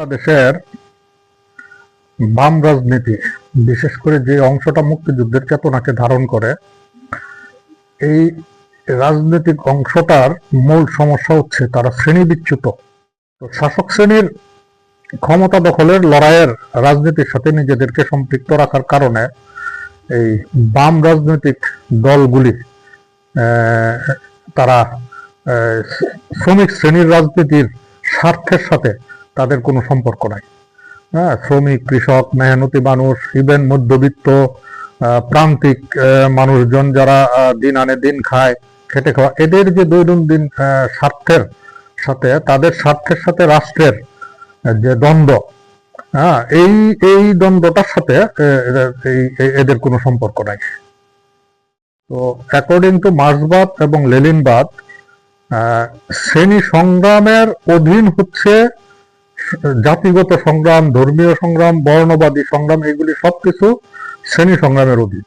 বাংলাদেশের বাম রাজনীতি, বিশেষ করে যে অংশটা মুক্তিযুদ্ধের চেতনাকে ধারণ করে, এই রাজনৈতিক অংশটার মূল সমস্যা হচ্ছে তারা শ্রেণি বিচ্যুত শাসক শ্রেণির ক্ষমতা দখলের লড়াইয়ের রাজনীতির সাথে নিজেদেরকে সম্পৃক্ত রাখার কারণে এই বাম রাজনৈতিক দলগুলি তারা শ্রমিক শ্রেণির রাজনীতির স্বার্থের সাথে তাদের কোনো সম্পর্ক নাই। হ্যাঁ শ্রমিক, কৃষক, মেহনতি মানুষ ইভেন মধ্যবিত্ত প্রান্তিক মানুষজন যারা দিন আনে দিন খায়, খেটে খাওয়া, এদের যে দৈনন্দিন স্বার্থের সাথে, তাদের স্বার্থের সাথে রাষ্ট্রের যে দ্বন্দ্ব হ্যাঁ এই এই দ্বন্দ্বটার সাথে এদের কোনো সম্পর্ক নাই। তো অ্যাকর্ডিং টু মার্ক্সবাদ এবং লেলিনবাদ শ্রেণি সংগ্রামের অধীন হচ্ছে জাতিগত সংগ্রাম, ধর্মীয় সংগ্রাম, বর্ণবাদী সংগ্রাম, এগুলি সবকিছু শ্রেণি সংগ্রামের অধীন।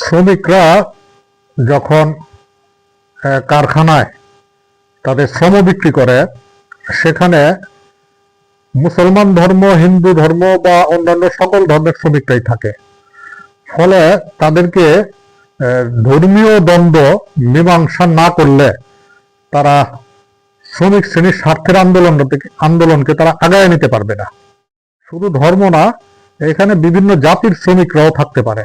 শ্রমিকরা যখন কারখানায় তাদের শ্রম বিক্রি করে, সেখানে মুসলমান ধর্ম, হিন্দু ধর্ম বা অন্যান্য সকল ধর্মের শ্রমিকরাই থাকে। ফলে তাদেরকে ধর্মীয় দ্বন্দ্ব, মীমাংসা না করলে তারা শ্রমিক শ্রেণির স্বার্থের আন্দোলন আন্দোলনকে তারা আগায় নিতে পারবে না। শুধু ধর্ম না, এখানে বিভিন্ন জাতির শ্রমিকরাও থাকতে পারে।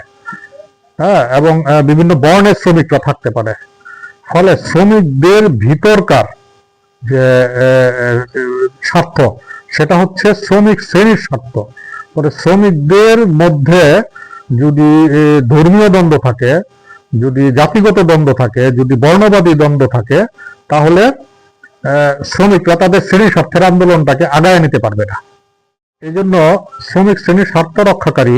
হ্যাঁ এবং বিভিন্ন বর্ণের শ্রমিকরা থাকতে পারে। ফলে শ্রমিকদের ভিতরকার যে স্বার্থ, সেটা হচ্ছে শ্রমিক শ্রেণির স্বার্থ। পরে শ্রমিকদের মধ্যে যদি ধর্মীয় দ্বন্দ্ব থাকে, যদি জাতিগত দ্বন্দ্ব থাকে, যদি বর্ণবাদী দ্বন্দ্ব থাকে, তাহলে শ্রমিকরা তাদের শ্রেণি স্বার্থের আন্দোলনটাকে আগায় নিতে পারবে না। এই জন্য শ্রমিক শ্রেণির স্বার্থ রক্ষাকারী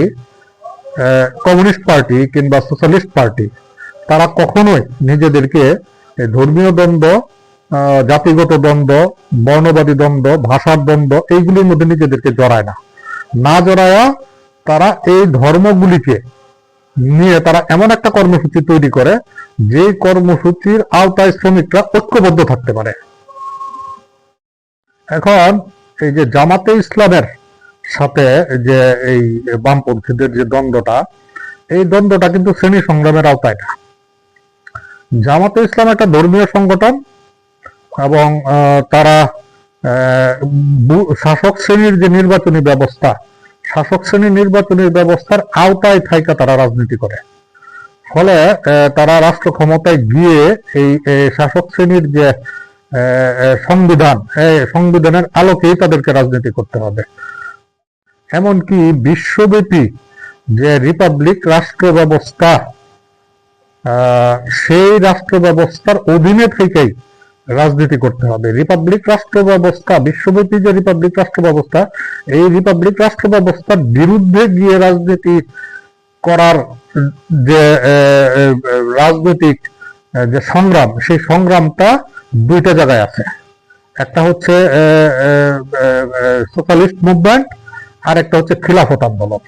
কমিউনিস্ট পার্টি কিংবা সোশ্যালিস্ট পার্টি, তারা কখনোই নিজেদেরকে ধর্মীয় দ্বন্দ্ব জাতিগত দ্বন্দ্ব, বর্ণবাদী দ্বন্দ্ব, ভাষার দ্বন্দ্ব এইগুলির মধ্যে নিজেদেরকে জড়ায় না। না জড়ায়া তারা এই ধর্মগুলিকে নিয়ে তারা এমন একটা কর্মসূচি তৈরি করে যে কর্মসূচির আওতায় শ্রমিকরা ঐক্যবদ্ধ থাকতে পারে। এখন এই যে জামাতে ইসলামের সাথে যে এই বামপন্থীদের যে দ্বন্দ্বটা, এই দ্বন্দ্বটা কিন্তু শ্রেণি সংগ্রামের আওতায় না। জামাতে ইসলাম একটা ধর্মীয় সংগঠন এবং তারা শাসক শ্রেণির যে নির্বাচনী ব্যবস্থা, শাসক শ্রেণির নির্বাচনী ব্যবস্থার আওতায় থাইকা তারা রাজনীতি করে। ফলে তারা রাষ্ট্র ক্ষমতায় গিয়ে এই শাসক শ্রেণির যে সংবিধান সংবিধানের আলোকেই তাদেরকে রাজনীতি করতে হবে। এমনকি বিশ্বব্যাপী যে রিপাবলিক রাষ্ট্র ব্যবস্থা সেই রাষ্ট্র ব্যবস্থার অধীনে থেকেই রাজনীতি করতে হবে। রিপাবলিক রাষ্ট্র ব্যবস্থা বিশ্বব্যাপী যে রিপাবলিক রাষ্ট্র ব্যবস্থা এই রিপাবলিক রাষ্ট্র ব্যবস্থার বিরুদ্ধে গিয়ে রাজনীতি করার যে রাজনৈতিক যে সংগ্রাম, সেই সংগ্রামটা দুইটা জায়গায় আছে। একটা হচ্ছে সোশ্যালিস্ট মুভমেন্ট, আর একটা হচ্ছে খিলাফত আন্দোলন।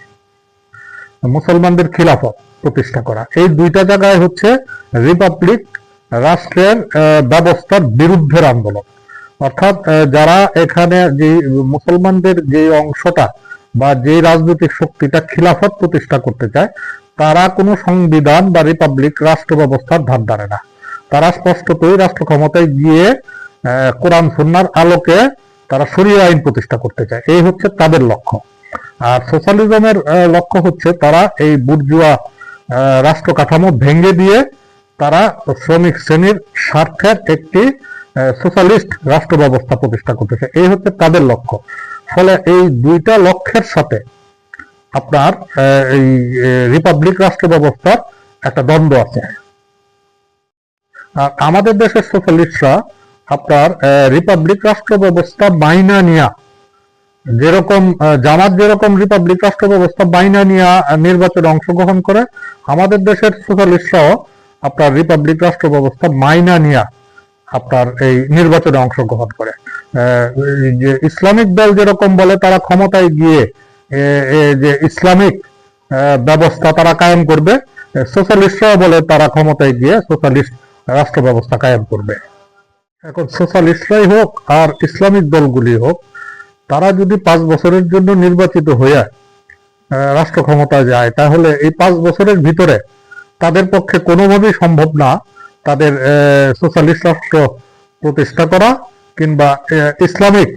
মুসলমানদের খিলাফত প্রতিষ্ঠা করা। এই দুইটা জায়গায় হচ্ছে রিপাবলিক রাষ্ট্রের ব্যবস্থার বিরুদ্ধের আন্দোলন। অর্থাৎ যারা এখানে যে মুসলমানদের যে অংশটা বা যে রাজনৈতিক শক্তিটা খিলাফত প্রতিষ্ঠা করতে চায়, তারা কোনো সংবিধান বা রিপাবলিক রাষ্ট্র ব্যবস্থার ধার ধারে না। তারা স্পষ্টতই রাষ্ট্র ক্ষমতায় গিয়ে কোরআন সুন্নার আলোকে তারা সরিয়ে আইন প্রতিষ্ঠা করতে চায়। এই হচ্ছে তাদের লক্ষ্য। আর সোশ্যালিজমের লক্ষ্য হচ্ছে তারা এই বুর্জুয়া রাষ্ট্র কাঠামো ভেঙে দিয়ে তারা শ্রমিক শ্রেণির স্বার্থের একটি সোশ্যালিস্ট রাষ্ট্র ব্যবস্থা প্রতিষ্ঠা করতে চায়। এই হচ্ছে তাদের লক্ষ্য। ফলে এই দুইটা লক্ষ্যের সাথে আপনার এই রিপাবলিক রাষ্ট্র ব্যবস্থার একটা দ্বন্দ্ব আছে। আর আমাদের দেশের সোশ্যালিস্টরা আপনার রিপাবলিক রাষ্ট্র ব্যবস্থা মাইনা নিয়া, যেরকম জামাত যেরকম রিপাবলিক রাষ্ট্র ব্যবস্থা মাইনা নিয়া নির্বাচনে অংশগ্রহণ করে, আমাদের দেশের সোশ্যালিস্টরাও আপনার রিপাবলিক রাষ্ট্র ব্যবস্থা মাইনা নিয়া আপনার এই নির্বাচনে অংশগ্রহণ করে। যে ইসলামিক দল যেরকম বলে, তারা ক্ষমতায় গিয়ে যে ইসলামিক ব্যবস্থা তারা কায়েম করবে সোশ্যালিস্টরাও বলে তারা ক্ষমতায় গিয়ে সোশ্যালিস্ট রাষ্ট্র ব্যবস্থা কায়েম করবে। এখন সোশ্যালিস্টরাই হোক আর ইসলামিক দলগুলি হোক তারা যদি পাঁচ বছরের জন্য নির্বাচিত আহ, রাষ্ট্র ক্ষমতায় যায় তাহলে এই পাঁচ বছরের ভিতরে তাদের পক্ষে কোনোভাবেই সম্ভব না তাদের সোশ্যালিস্ট রাষ্ট্র প্রতিষ্ঠা করা কিংবা ইসলামিক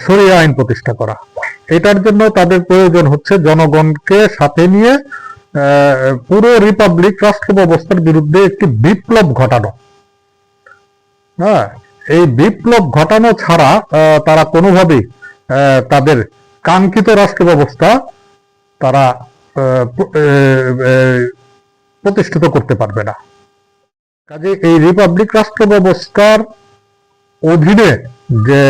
শরিয়া আইন প্রতিষ্ঠা করা। এটার জন্য তাদের প্রয়োজন হচ্ছে জনগণকে সাথে নিয়ে পুরো রিপাবলিক রাষ্ট্র ব্যবস্থার বিরুদ্ধে একটি বিপ্লব ঘটানো। হ্যাঁ এই বিপ্লব ঘটানো ছাড়া তারা কোনোভাবেই তাদের কাঙ্ক্ষিত রাষ্ট্র ব্যবস্থা তারা প্রতিষ্ঠিত করতে পারবে না। কাজে এই রিপাবলিক রাষ্ট্র ব্যবস্থার অধীনে যে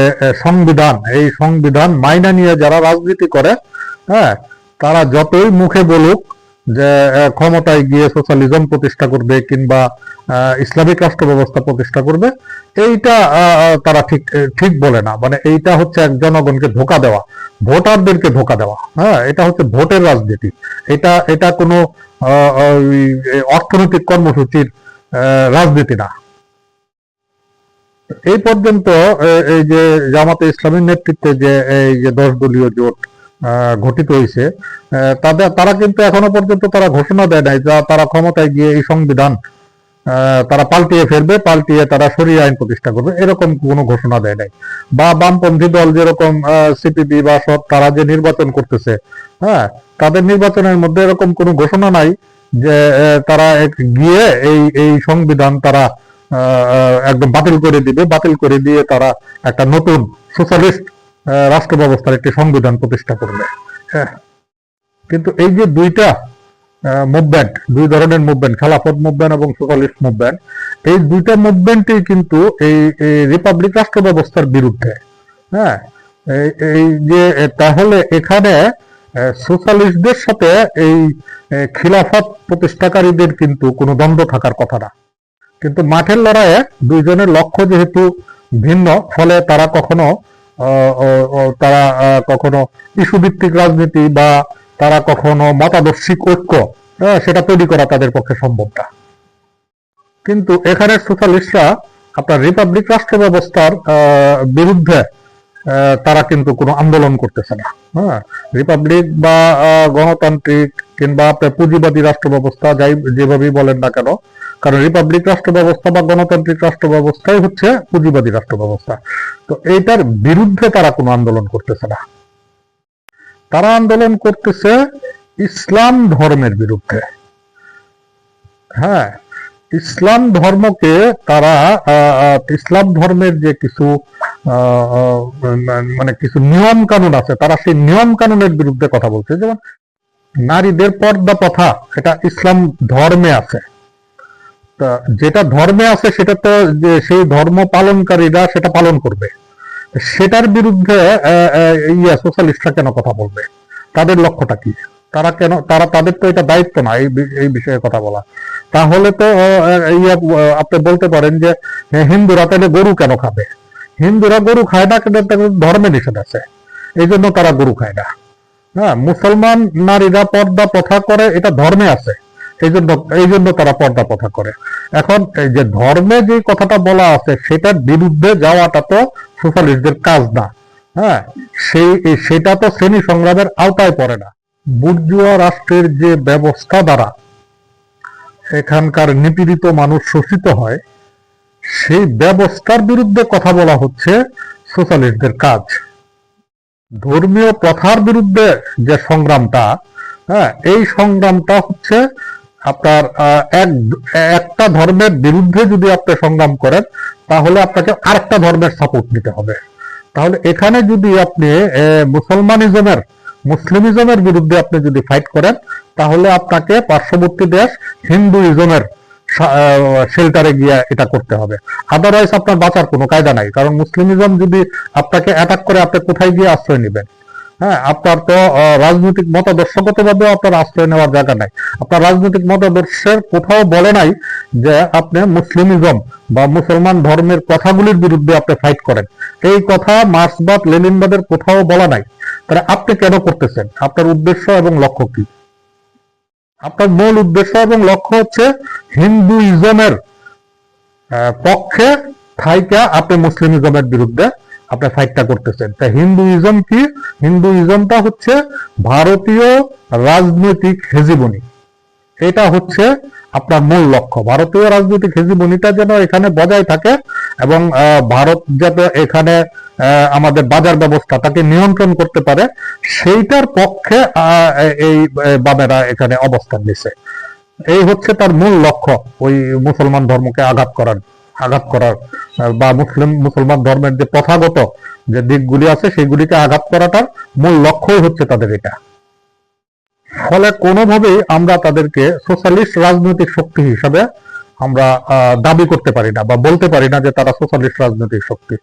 সংবিধান, এই সংবিধান মাইনা নিয়ে যারা রাজনীতি করে হ্যাঁ তারা যতই মুখে বলুক যে ক্ষমতায় গিয়ে সোশ্যালিজম প্রতিষ্ঠা করবে কিংবা ইসলামিক রাষ্ট্র ব্যবস্থা প্রতিষ্ঠা করবে, এইটা তারা ঠিক ঠিক বলে না। মানে এইটা হচ্ছে এক জনগণকে ধোকা দেওয়া, ভোটারদেরকে ধোকা দেওয়া। হ্যাঁ এটা হচ্ছে ভোটের রাজনীতি। এটা এটা কোনো অর্থনৈতিক কর্মসূচির রাজনীতি না। এই পর্যন্ত এই যে জামাতে ইসলামের নেতৃত্বে যে, এই যে দশ দলীয় জোট গঠিত হয়েছে তাদের তারা কিন্তু এখনও পর্যন্ত তারা ঘোষণা দেয় নাই যা তারা ক্ষমতায় গিয়ে এই সংবিধান তারা পাল্টিয়ে ফেলবে, পাল্টিয়ে তারা সরিয়ে আইন প্রতিষ্ঠা করবে, এরকম কোনো ঘোষণা দেয় নাই। বা বামপন্থী দল যেরকম সিপিবি বা সব তারা যে নির্বাচন করতেছে হ্যাঁ তাদের নির্বাচনের মধ্যে এরকম কোনো ঘোষণা নাই যে তারা গিয়ে এই এই সংবিধান তারা একদম বাতিল করে দিবে। বাতিল করে দিয়ে তারা একটা নতুন সোশ্যালিস্ট রাষ্ট্র ব্যবস্থার একটি সংবিধান প্রতিষ্ঠা করবে। হ্যাঁ। কিন্তু এই যে দুইটা মুভমেন্ট, দুই ধরনের মুভমেন্ট, খেলাফত মুভমেন্ট এবং সোশ্যালিস্ট মুভমেন্ট, এই দুইটা মুভমেন্টই কিন্তু এই রিপাবলিক রাষ্ট্র ব্যবস্থার বিরুদ্ধে। হ্যাঁ। এই- যে তাহলে এখানে সোশ্যালিস্টদের সাথে এই খিলাফত প্রতিষ্ঠাকারীদের কিন্তু কোনো দ্বন্দ্ব থাকার কথা না। কিন্তু মাঠের লড়াইয়ে দুইজনের লক্ষ্য যেহেতু ভিন্ন, ফলে তারা কখনো তারা কখনো ইস্যু ভিত্তিক রাজনীতি বা তারা কখনো মতাদর্শিক ঐক্য সেটা তৈরি করা তাদের পক্ষে সম্ভব না। কিন্তু এখানে সোশ্যালিস্টরা আপনার রিপাবলিক রাষ্ট্র ব্যবস্থার বিরুদ্ধে তারা কিন্তু কোনো আন্দোলন করতেছে না। হ্যাঁ রিপাবলিক বা গণতান্ত্রিক কিংবা আপনার পুঁজিবাদী রাষ্ট্র ব্যবস্থা যাই, যেভাবেই বলেন না কেন কারণ রিপাবলিক রাষ্ট্র ব্যবস্থা বা গণতান্ত্রিক রাষ্ট্র ব্যবস্থাই হচ্ছে পুঁজিবাদী রাষ্ট্র ব্যবস্থা। তো এইটার বিরুদ্ধে তারা কোনো আন্দোলন করতেছে না। তারা আন্দোলন করতেছে ইসলাম ধর্মের বিরুদ্ধে। হ্যাঁ ইসলাম ধর্মকে তারা ইসলাম ধর্মের যে কিছু মানে কিছু নিয়ম কানুন আছে, তারা সেই নিয়ম কানুনের বিরুদ্ধে কথা বলছে। যেমন নারীদের পর্দা প্রথা, এটা ইসলাম ধর্মে আছে। যেটা ধর্মে আছে সেটা তো সেই ধর্ম পালনকারীরা সেটা পালন করবে। সেটার বিরুদ্ধে ইয়া সোশ্যালিস্টরা কেন কথা বলবে? তাদের লক্ষ্যটা কি? তারা কেন, তারা, তাদের তো এটা দায়িত্ব না এই বিষয়ে কথা বলা। তাহলে তো ইয়া আপনি বলতে পারেন যে হিন্দুরা তাহলে গরু কেন খাবে? হিন্দুরা গরু খায় না ধর্মে নিষেধ আছে। এই জন্য তারা গরু খায় না। হ্যাঁ মুসলমান নারীরা পর্দা প্রথা করে, এটা ধর্মে আছে। এই জন্য এই জন্য তারা পর্দা প্রথা করে। এখন এই যে ধর্মে যে কথাটা বলা আছে, সেটার বিরুদ্ধে যাওয়াটা তো সোশ্যালিস্টদের কাজ না। হ্যাঁ সেই সেটা তো শ্রেণি সংগ্রামের আওতায় পড়ে না। বুর্জুয়া রাষ্ট্রের যে ব্যবস্থা দ্বারা এখানকার নিপীড়িত মানুষ শোষিত হয়, সেই ব্যবস্থার বিরুদ্ধে কথা বলা হচ্ছে সোশ্যালিস্টদের কাজ। ধর্মীয় প্রথার বিরুদ্ধে যে সংগ্রামটা হ্যাঁ এই সংগ্রামটা হচ্ছে আপনার একটা ধর্মের বিরুদ্ধে যদি আপনি সংগ্রাম করেন, তাহলে আপনাকে আরেকটা ধর্মের সাপোর্ট নিতে হবে। তাহলে এখানে যদি আপনি মুসলমানিজমের, মুসলিমিজমের বিরুদ্ধে আপনি যদি ফাইট করেন, তাহলে আপনাকে পার্শ্ববর্তী দেশ হিন্দুইজমের শেল্টারে গিয়ে এটা করতে হবে। আদারওয়াইজ আপনার বাঁচার কোনো কায়দা নাই। কারণ মুসলিমিজম যদি আপনাকে অ্যাটাক করে, আপনি কোথায় গিয়ে আশ্রয় নেবেন? হ্যাঁ আপনার তো রাজনৈতিক মতাদর্শগত ভাবে আপনার আশ্রয় নেওয়ার জায়গা নাই। আপনার রাজনৈতিক মতাদর্শের কোথাও বলে নাই যে আপনি মুসলিমিজম বা মুসলমান ধর্মের কথাগুলির বিরুদ্ধে আপনি ফাইট করেন। এই কথা মার্ক্সবাদ, লেনিনবাদের কোথাও বলা নাই। তাহলে আপনি কেন করতেছেন? আপনার উদ্দেশ্য এবং লক্ষ্য কি? আপনার মূল উদ্দেশ্য এবং লক্ষ্য হচ্ছে হিন্দুইজমের পক্ষে থাইকা আপনি মুসলিমিজমের বিরুদ্ধে আপনি ফাইটটা করতেছেন। তা হিন্দুইজম কি? হিন্দুইজমটা হচ্ছে ভারতীয় রাজনৈতিক হেজিবনি এটা হচ্ছে আপনার মূল লক্ষ্য। ভারতীয় রাজনৈতিক হেজিবনিটা যেন এখানে বজায় থাকে এবং ভারত যাতে এখানে আমাদের বাজার ব্যবস্থা তাকে নিয়ন্ত্রণ করতে পারে, সেইটার পক্ষে এই বামেরা এখানে অবস্থান নিছে। এই হচ্ছে তার মূল লক্ষ্য, ওই মুসলমান ধর্মকে আঘাত করার। আঘাত করার বা মুসলিম, মুসলমান ধর্মের যে প্রথাগত যে দিকগুলি আছে, সেগুলিকে আঘাত করাটার মূল লক্ষ্যই হচ্ছে তাদের এটা। ফলে কোনোভাবেই আমরা তাদেরকে সোশ্যালিস্ট রাজনৈতিক শক্তি হিসাবে আমরা দাবি করতে পারি না বা বলতে পারি না যে তারা সোশ্যালিস্ট রাজনৈতিক শক্তি।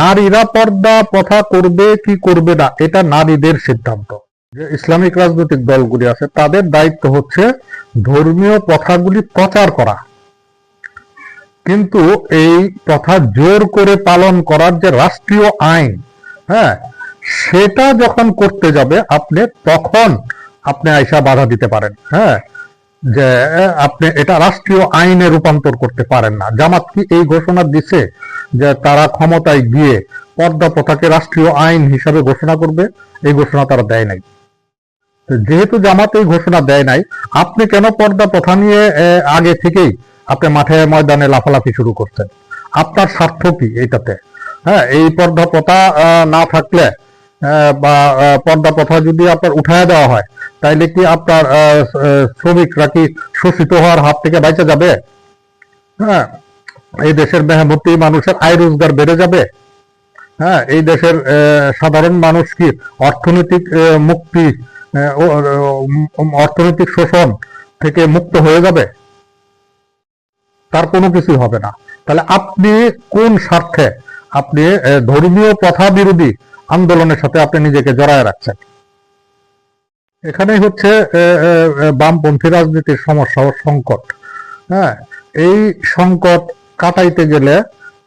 নারীরা পর্দা, প্রথা করবে কি করবে না, এটা নারীদের সিদ্ধান্ত। যে ইসলামিক রাজনৈতিক দলগুলি আছে, তাদের দায়িত্ব হচ্ছে ধর্মীয় প্রথাগুলি প্রচার করা। কিন্তু এই প্রথা জোর করে পালন করার যে রাষ্ট্রীয় আইন হ্যাঁ সেটা যখন করতে যাবে, আপনি তখন আপনি আইসা বাধা দিতে পারেন হ্যাঁ যে আপনি এটা রাষ্ট্রীয় আইনে রূপান্তর করতে পারেন না। জামাত কি এই ঘোষণা দিছে যে তারা ক্ষমতায় গিয়ে পর্দা প্রথাকে রাষ্ট্রীয় আইন হিসাবে ঘোষণা করবে? এই ঘোষণা তারা দেয় নাই। যেহেতু জামাত এই ঘোষণা দেয় নাই, আপনি কেন পর্দা প্রথা নিয়ে আগে থেকেই আপনি মাঠে ময়দানে লাফালাফি শুরু করছেন। আপনার স্বার্থ কি এইটাতে? হ্যাঁ এই পর্দা প্রথা না থাকলে বা পর্দা প্রথা যদি আপনার উঠায় দেওয়া হয়, তাইলে কি আপনার শ্রমিকরা কি শোষিত হওয়ার হাত থেকে বাইচে যাবে? হ্যাঁ এই দেশের মেহমতি মানুষের আয় রোজগার বেড়ে যাবে। হ্যাঁ এই দেশের সাধারণ মানুষ কি অর্থনৈতিক মুক্তি অর্থনৈতিক শোষণ থেকে মুক্ত হয়ে যাবে? তার কোনো কিছু হবে না। তাহলে আপনি কোন স্বার্থে আপনি ধর্মীয় প্রথা বিরোধী আন্দোলনের সাথে আপনি নিজেকে জড়ায় রাখছেন? এখানেই হচ্ছে বামপন্থী রাজনীতির সমস্যা ও সংকট। হ্যাঁ এই সংকট কাটাইতে গেলে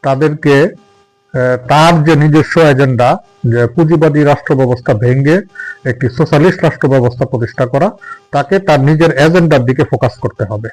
তাদেরকে তার যে নিজস্ব এজেন্ডা, যে পুঁজিবাদী রাষ্ট্র ব্যবস্থা ভেঙে একটি সোশ্যালিস্ট রাষ্ট্র ব্যবস্থা প্রতিষ্ঠা করা, তাকে তার নিজের এজেন্ডার দিকে ফোকাস করতে হবে।